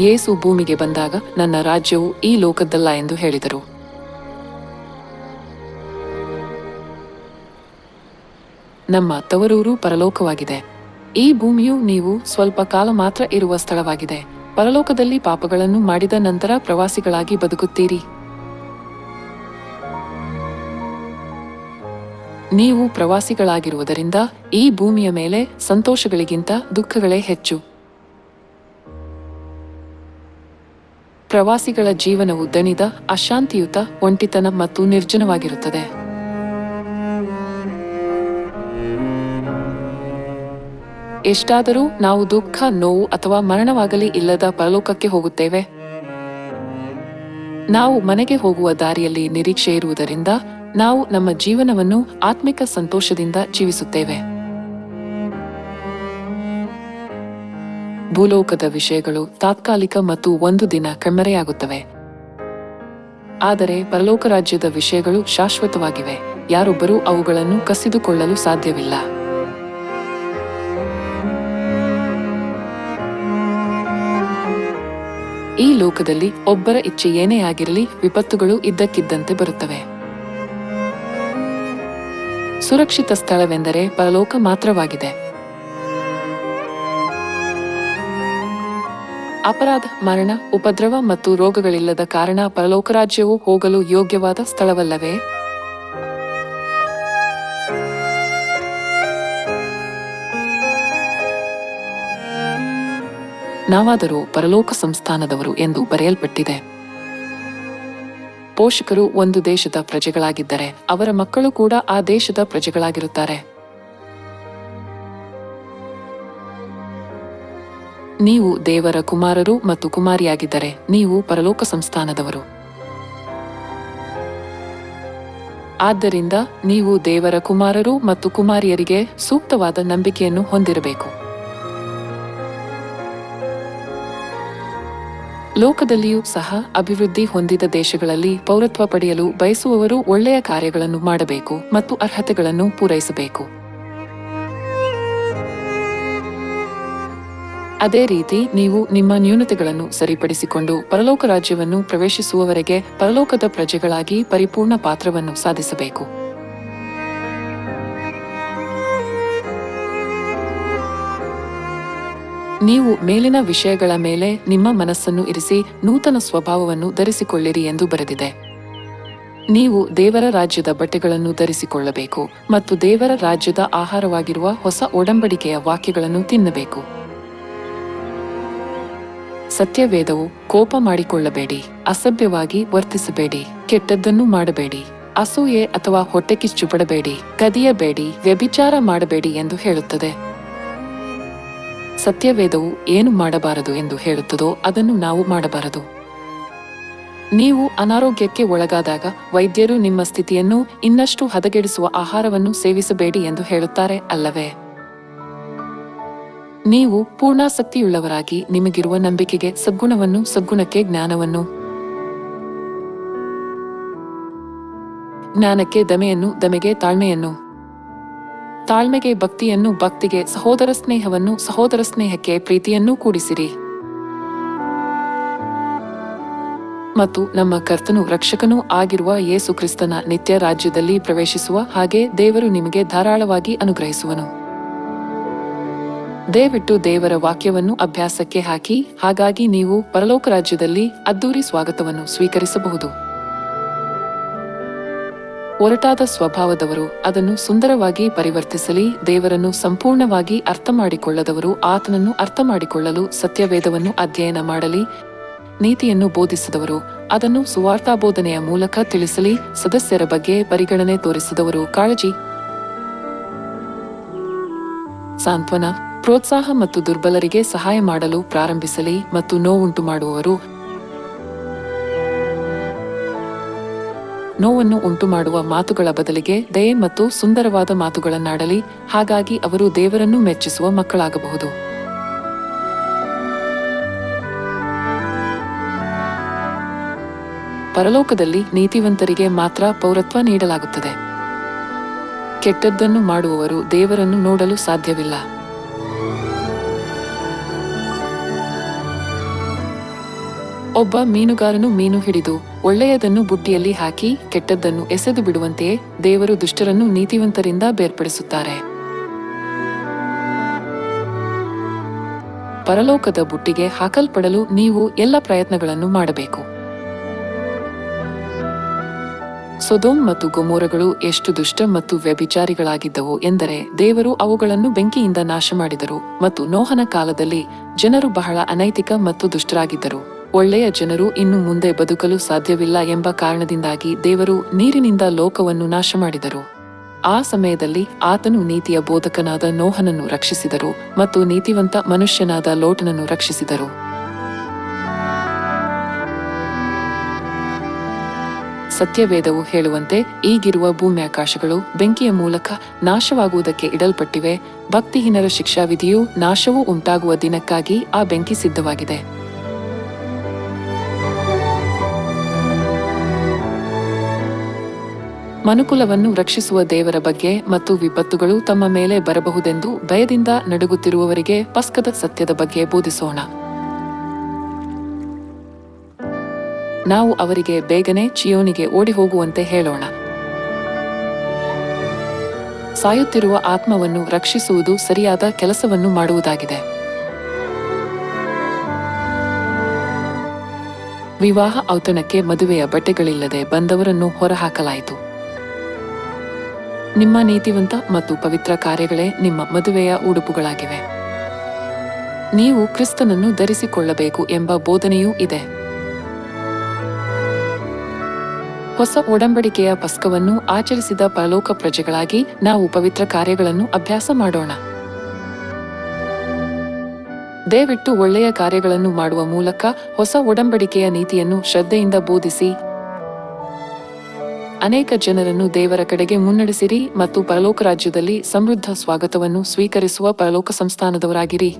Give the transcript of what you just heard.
ಯೇಸು ಭೂಮಿಗೆ ಬಂದಾಗ ನನ್ನ ರಾಜ್ಯವು ಈ ಲೋಕದ್ದಲ್ಲ ಎಂದು ಹೇಳಿದರು. ನಮ್ಮ ತವರೂರು ಪರಲೋಕವಾಗಿದೆ. ಈ ಭೂಮಿಯು ನೀವು ಸ್ವಲ್ಪ ಕಾಲ ಮಾತ್ರ ಇರುವ ಸ್ಥಳವಾಗಿದೆ. ಪರಲೋಕದಲ್ಲಿ ಪಾಪಗಳನ್ನು ಮಾಡಿದ ನಂತರ ಪ್ರವಾಸಿಗಳಾಗಿ ಬದುಕುತ್ತೀರಿ. ನೀವು ಪ್ರವಾಸಿಗಳಾಗಿರುವುದರಿಂದ ಈ ಭೂಮಿಯ ಮೇಲೆ ಸಂತೋಷಗಳಿಗಿಂತ ದುಃಖಗಳೇ ಹೆಚ್ಚು. ಪ್ರವಾಸಿಗಳ ಜೀವನವು ದಣಿದ, ಅಶಾಂತಿಯುತ, ಒಂಟಿತನ ಮತ್ತು ನಿರ್ಜನವಾಗಿರುತ್ತದೆ. ಎಷ್ಟಾದರೂ ನಾವು ದುಃಖ, ನೋವು ಅಥವಾ ಮರಣವಾಗಲಿ ಇಲ್ಲದ ಪರಲೋಕಕ್ಕೆ ಹೋಗುತ್ತೇವೆ. ನಾವು ಮನೆಗೆ ಹೋಗುವ ದಾರಿಯಲ್ಲಿ ನಿರೀಕ್ಷೆ ಇರುವುದರಿಂದ ನಾವು ನಮ್ಮ ಜೀವನವನ್ನು ಆತ್ಮಿಕ ಸಂತೋಷದಿಂದ ಜೀವಿಸುತ್ತೇವೆ. ಭೂಲೋಕದ ವಿಷಯಗಳು ತಾತ್ಕಾಲಿಕ ಮತ್ತು ಒಂದು ದಿನ ಕಣ್ಮರೆಯಾಗುತ್ತವೆ. ಆದರೆ ಪರಲೋಕ ರಾಜ್ಯದ ವಿಷಯಗಳು ಶಾಶ್ವತವಾಗಿವೆ. ಯಾರೊಬ್ಬರೂ ಅವುಗಳನ್ನು ಕಸಿದುಕೊಳ್ಳಲು ಸಾಧ್ಯವಿಲ್ಲ. ಈ ಲೋಕದಲ್ಲಿ ಒಬ್ಬರ ಇಚ್ಛೆ ಏನೇ ಆಗಿರಲಿ ವಿಪತ್ತುಗಳು ಇದ್ದಕ್ಕಿದ್ದಂತೆ ಬರುತ್ತವೆ. ಸುರಕ್ಷಿತ ಸ್ಥಳವೆಂದರೆ ಪರಲೋಕ ಮಾತ್ರವಾಗಿದೆ. ಅಪರಾಧ, ಮರಣ, ಉಪದ್ರವ ಮತ್ತು ರೋಗಗಳಿಲ್ಲದ ಕಾರಣ ಪರಲೋಕ ರಾಜ್ಯವು ಹೋಗಲು ಯೋಗ್ಯವಾದ ಸ್ಥಳವಲ್ಲವೇ? ನಾವಾದರೂ ಪರಲೋಕ ಸಂಸ್ಥಾನದವರು ಎಂದು ಬರೆಯಲ್ಪಟ್ಟಿದೆ. ಪೋಷಕರು ಒಂದು ದೇಶದ ಪ್ರಜೆಗಳಾಗಿದ್ದರೆ ಅವರ ಮಕ್ಕಳು ಕೂಡ ಆ ದೇಶದ ಪ್ರಜೆಗಳಾಗಿರುತ್ತಾರೆ. ನೀವು ದೇವರ ಕುಮಾರರು ಮತ್ತು ಕುಮಾರಿಯಾಗಿದ್ದರೆ ನೀವು ಪರಲೋಕ ಸಂಸ್ಥಾನದವರು. ಆದ್ದರಿಂದ ನೀವು ದೇವರ ಕುಮಾರರು ಮತ್ತು ಕುಮಾರಿಯರಿಗೆ ಸೂಕ್ತವಾದ ನಂಬಿಕೆಯನ್ನು ಹೊಂದಿರಬೇಕು. ಲೋಕದಲ್ಲಿಯೂ ಸಹ ಅಭಿವೃದ್ಧಿ ಹೊಂದಿದ ದೇಶಗಳಲ್ಲಿ ಪೌರತ್ವ ಪಡೆಯಲು ಬಯಸುವವರು ಒಳ್ಳೆಯ ಕಾರ್ಯಗಳನ್ನು ಮಾಡಬೇಕು ಮತ್ತು ಅರ್ಹತೆಗಳನ್ನು ಪೂರೈಸಬೇಕು. ಅದೇ ರೀತಿ ನೀವು ನಿಮ್ಮ ನ್ಯೂನತೆಗಳನ್ನು ಸರಿಪಡಿಸಿಕೊಂಡು ಪರಲೋಕ ರಾಜ್ಯವನ್ನು ಪ್ರವೇಶಿಸುವವರೆಗೆ ಪರಲೋಕದ ಪ್ರಜೆಗಳಾಗಿ ಪರಿಪೂರ್ಣ ಪಾತ್ರವನ್ನು ಸಾಧಿಸಬೇಕು. ನೀವು ಮೇಲಿನ ವಿಷಯಗಳ ಮೇಲೆ ನಿಮ್ಮ ಮನಸ್ಸನ್ನು ಇರಿಸಿ ನೂತನ ಸ್ವಭಾವವನ್ನು ಧರಿಸಿಕೊಳ್ಳಿರಿ ಎಂದು ಬರೆದಿದೆ. ನೀವು ದೇವರ ರಾಜ್ಯದ ಬಟ್ಟೆಗಳನ್ನು ಧರಿಸಿಕೊಳ್ಳಬೇಕು ಮತ್ತು ದೇವರ ರಾಜ್ಯದ ಆಹಾರವಾಗಿರುವ ಹೊಸ ಒಡಂಬಡಿಕೆಯ ವಾಕ್ಯಗಳನ್ನು ತಿನ್ನಬೇಕು. ಸತ್ಯವೇದವು ಕೋಪ ಮಾಡಿಕೊಳ್ಳಬೇಡಿ, ಅಸಭ್ಯವಾಗಿ ವರ್ತಿಸಬೇಡಿ, ಕೆಟ್ಟದ್ದನ್ನು ಮಾಡಬೇಡಿ, ಅಸೂಯೆ ಅಥವಾ ಹೊಟ್ಟೆಕಿಚ್ಚು ಪಡಬೇಡಿ ಕದಿಯಬೇಡಿ, ವ್ಯಭಿಚಾರ ಮಾಡಬೇಡಿ ಎಂದು ಹೇಳುತ್ತದೆ. ಸತ್ಯವೇದವು ಏನು ಮಾಡಬಾರದು ಎಂದು ಹೇಳುತ್ತದೋ ಅದನ್ನು ನಾವು ಮಾಡಬಾರದು. ನೀವು ಅನಾರೋಗ್ಯಕ್ಕೆ ಒಳಗಾದಾಗ ವೈದ್ಯರು ನಿಮ್ಮ ಸ್ಥಿತಿಯನ್ನು ಇನ್ನಷ್ಟು ಹದಗೆಡಿಸುವ ಆಹಾರವನ್ನು ಸೇವಿಸಬೇಡಿ ಎಂದು ಹೇಳುತ್ತಾರೆ ಅಲ್ಲವೇ? ನೀವು ಪೂರ್ಣಾಸಕ್ತಿಯುಳ್ಳವರಾಗಿ ನಿಮಗಿರುವ ನಂಬಿಕೆಗೆ ಸದ್ಗುಣವನ್ನು, ಸದ್ಗುಣಕ್ಕೆ ಜ್ಞಾನವನ್ನು. ಜ್ಞಾನಕ್ಕೆ ದಮೆಯನ್ನು, ದಮೆಗೆ ತಾಳ್ಮೆಯನ್ನು. ತಾಳ್ಮೆಗೆ ಭಕ್ತಿಯನ್ನು, ಭಕ್ತಿಗೆ ಸಹೋದರ ಸ್ನೇಹವನ್ನು, ಸಹೋದರ ಸ್ನೇಹಕ್ಕೆ ಪ್ರೀತಿಯನ್ನು ಕೂಡಿಸಿರಿ. ಮತ್ತು ನಮ್ಮ ಕರ್ತನು ರಕ್ಷಕನೂ ಆಗಿರುವ ಯೇಸು ಕ್ರಿಸ್ತನ ನಿತ್ಯ ರಾಜ್ಯದಲ್ಲಿ ಪ್ರವೇಶಿಸುವ ಹಾಗೆ ದೇವರು ನಿಮಗೆ ಧಾರಾಳವಾಗಿ ಅನುಗ್ರಹಿಸುವನು. ದಯವಿಟ್ಟು ದೇವರ ವಾಕ್ಯವನ್ನು ಅಭ್ಯಾಸಕ್ಕೆ ಹಾಕಿ, ಹಾಗಾಗಿ ನೀವು ಪರಲೋಕ ರಾಜ್ಯದಲ್ಲಿ ಅದ್ದೂರಿ ಸ್ವಾಗತವನ್ನು ಸ್ವೀಕರಿಸಬಹುದು. ಒರಟಾದ ಸ್ವಭಾವದವರು ಅದನ್ನು ಸುಂದರವಾಗಿ ಪರಿವರ್ತಿಸಲಿ, ದೇವರನ್ನು ಸಂಪೂರ್ಣವಾಗಿ ಅರ್ಥ ಮಾಡಿಕೊಳ್ಳದವರು ಆತನನ್ನು ಅರ್ಥ ಮಾಡಿಕೊಳ್ಳಲು ಸತ್ಯವೇದವನ್ನು ಅಧ್ಯಯನ ಮಾಡಲಿ. ನೀತಿಯನ್ನು ಬೋಧಿಸಿದವರು ಅದನ್ನು ಸುವಾರ್ತಾಬೋಧನೆಯ ಮೂಲಕ ತಿಳಿಸಲಿ, ಸದಸ್ಯರ ಬಗ್ಗೆ ಪರಿಗಣನೆ ತೋರಿಸಿದವರು ಕಾಳಜಿ. ಸಾಂತ್ವನ. ಪ್ರೋತ್ಸಾಹ ಮತ್ತು ದುರ್ಬಲರಿಗೆ ಸಹಾಯ ಮಾಡಲು ಪ್ರಾರಂಭಿಸಲಿ ಮತ್ತು ನೋವುಂಟು ಮಾಡುವವರು ನೋವನ್ನು ಉಂಟು ಮಾಡುವ ಮಾತುಗಳ ಬದಲಿಗೆ ದಯೆ ಮತ್ತು ಸುಂದರವಾದ ಮಾತುಗಳನ್ನಾಡಲಿ. ಹಾಗಾಗಿ ಅವರು ದೇವರನ್ನು ಮೆಚ್ಚಿಸುವ ಮಕ್ಕಳಾಗಬಹುದು. ಪರಲೋಕದಲ್ಲಿ ನೀತಿವಂತರಿಗೆ ಮಾತ್ರ ಪೌರತ್ವ ನೀಡಲಾಗುತ್ತದೆ. ಕೆಟ್ಟದ್ದನ್ನು ಮಾಡುವವರು ದೇವರನ್ನು ನೋಡಲು ಸಾಧ್ಯವಿಲ್ಲ. ಒಬ್ಬ ಮೀನುಗಾರನು ಮೀನು ಹಿಡಿದು ಒಳ್ಳೆಯದನ್ನು ಬುಟ್ಟಿಯಲ್ಲಿ ಹಾಕಿ ಕೆಟ್ಟದ್ದನ್ನು ಎಸೆದು ಬಿಡುವಂತೆಯೇ ದೇವರು ದುಷ್ಟರನ್ನು ನೀತಿವಂತರಿಂದ ಬೇರ್ಪಡಿಸುತ್ತಾರೆ. ಪರಲೋಕದ ಬುಟ್ಟಿಗೆ ಹಾಕಲ್ಪಡಲು ನೀವು ಎಲ್ಲ ಪ್ರಯತ್ನಗಳನ್ನು ಮಾಡಬೇಕು. ಸೊದೋಮ್ ಮತ್ತು ಗೊಮೋರಗಳು ಎಷ್ಟು ದುಷ್ಟ ಮತ್ತು ವ್ಯಭಿಚಾರಿಗಳಾಗಿದ್ದವು ಎಂದರೆ ದೇವರು ಅವುಗಳನ್ನು ಬೆಂಕಿಯಿಂದ ನಾಶ ಮಾಡಿದರು ಮತ್ತು ನೋಹನ ಕಾಲದಲ್ಲಿ ಜನರು ಬಹಳ ಅನೈತಿಕ ಮತ್ತು ದುಷ್ಟರಾಗಿದ್ದರು. ಒಳ್ಳೆಯ ಜನರು ಇನ್ನು ಮುಂದೆ ಬದುಕಲು ಸಾಧ್ಯವಿಲ್ಲ ಎಂಬ ಕಾರಣದಿಂದಾಗಿ ದೇವರು ನೀರಿನಿಂದ ಲೋಕವನ್ನು ನಾಶ ಮಾಡಿದರು ಆ ಸಮಯದಲ್ಲಿ ಆತನು ನೀತಿಯ ಬೋಧಕನಾದ ನೋಹನನ್ನು ರಕ್ಷಿಸಿದರು ಮತ್ತು ನೀತಿವಂತ ಮನುಷ್ಯನಾದ ಲೋಟನನ್ನು ರಕ್ಷಿಸಿದರು. ಸತ್ಯವೇದವು ಹೇಳುವಂತೆ ಈಗಿರುವ ಭೂಮ್ಯಾಕಾಶಗಳು ಬೆಂಕಿಯ ಮೂಲಕ ನಾಶವಾಗುವುದಕ್ಕೆ ಇಡಲ್ಪಟ್ಟಿವೆ, ಭಕ್ತಿಹೀನರ ಶಿಕ್ಷಾವಿಧಿಯು ನಾಶವೂ ಉಂಟಾಗುವ ದಿನಕ್ಕಾಗಿ ಆ ಬೆಂಕಿ ಸಿದ್ಧವಾಗಿದೆ. ಮನುಕುಲವನ್ನು ರಕ್ಷಿಸುವ ದೇವರ ಬಗ್ಗೆ ಮತ್ತು ವಿಪತ್ತುಗಳು ತಮ್ಮ ಮೇಲೆ ಬರಬಹುದೆಂದು ಭಯದಿಂದ ನಡುಗುತ್ತಿರುವವರಿಗೆ ಪಸ್ಕದ ಸತ್ಯದ ಬಗ್ಗೆ ಬೋಧಿಸೋಣ. ನಾವು ಅವರಿಗೆ ಬೇಗನೆ ಚಿಯೋನಿಗೆ ಓಡಿ ಹೋಗುವಂತೆ ಹೇಳೋಣ. ಸಾಯುತ್ತಿರುವ ಆತ್ಮವನ್ನು ರಕ್ಷಿಸುವುದು ಸರಿಯಾದ ಕೆಲಸವನ್ನು ಮಾಡುವುದಾಗಿದೆ. ವಿವಾಹ ಔತಣಕ್ಕೆ ಮದುವೆಯ ಬಟ್ಟೆಗಳಿಲ್ಲದೆ ಬಂದವರನ್ನು ಹೊರಹಾಕಲಾಯಿತು. ನಿಮ್ಮ ನೀತಿವಂತ ಮತ್ತು ಪವಿತ್ರ ಕಾರ್ಯಗಳೇ ನಿಮ್ಮ ಮದುವೆಯ ಉಡುಪುಗಳಾಗಿವೆ. ನೀವು ಕ್ರಿಸ್ತನನ್ನು ಧರಿಸಿಕೊಳ್ಳಬೇಕು ಎಂಬ ಬೋಧನೆಯೂ ಇದೆ. ಹೊಸ ಒಡಂಬಡಿಕೆಯ ಪಸ್ಕವನ್ನು ಆಚರಿಸಿದ ಪರಲೋಕ ಪ್ರಜೆಗಳಾಗಿ ನಾವು ಪವಿತ್ರ ಕಾರ್ಯಗಳನ್ನು ಅಭ್ಯಾಸ ಮಾಡೋಣ. ದಯವಿಟ್ಟು ಒಳ್ಳೆಯ ಕಾರ್ಯಗಳನ್ನು ಮಾಡುವ ಮೂಲಕ ಹೊಸ ಒಡಂಬಡಿಕೆಯ ನೀತಿಯನ್ನು ಶ್ರದ್ಧೆಯಿಂದ ಬೋಧಿಸಿ ಅನೇಕ ಜನರನ್ನು ದೇವರ ಕಡೆಗೆ ಮುನ್ನಡೆಸಿರಿ ಮತ್ತು ಪರಲೋಕ ರಾಜ್ಯದಲ್ಲಿ ಸಮೃದ್ಧ ಸ್ವಾಗತವನ್ನು ಸ್ವೀಕರಿಸುವ ಪರಲೋಕ ಸಂಸ್ಥಾನದವರಾಗಿರಿ.